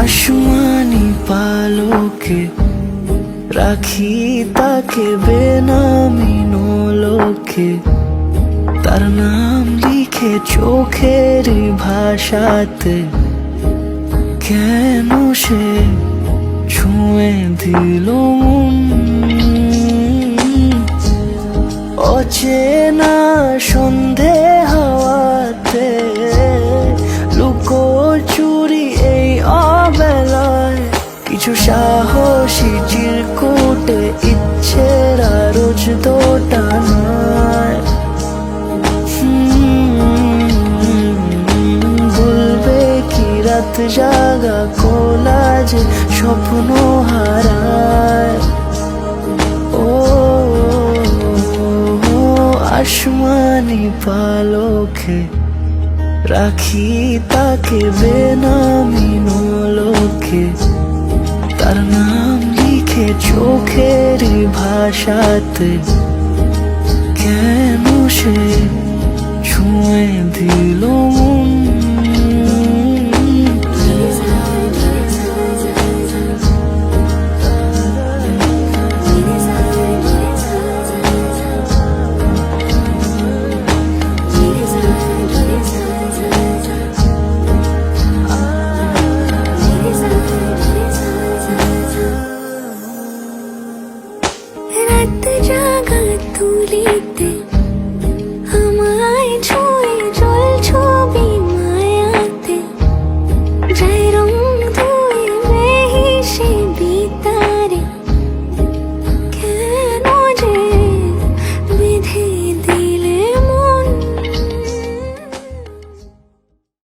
আসমানি পালকে রাখি তাকে বেনামি নোলকে। তার নাম লিখে চোখের ভাষাতে কেন সে ছুঁয়ে দিল অচেনা সন্ধে কিছু সাহসী চিরকুটে ইচ্ছের রোজ দোটানায় বলবে কি রাত জাগা কোলাজ স্বপ্ন হারায়। ও, আসমানি পালকে রাখি তাকে বেনামি নোলকে তার নাম লিখে চোখের ভাষাতে কেন সে ছুঁয়ে দিল मत जागा तू लेते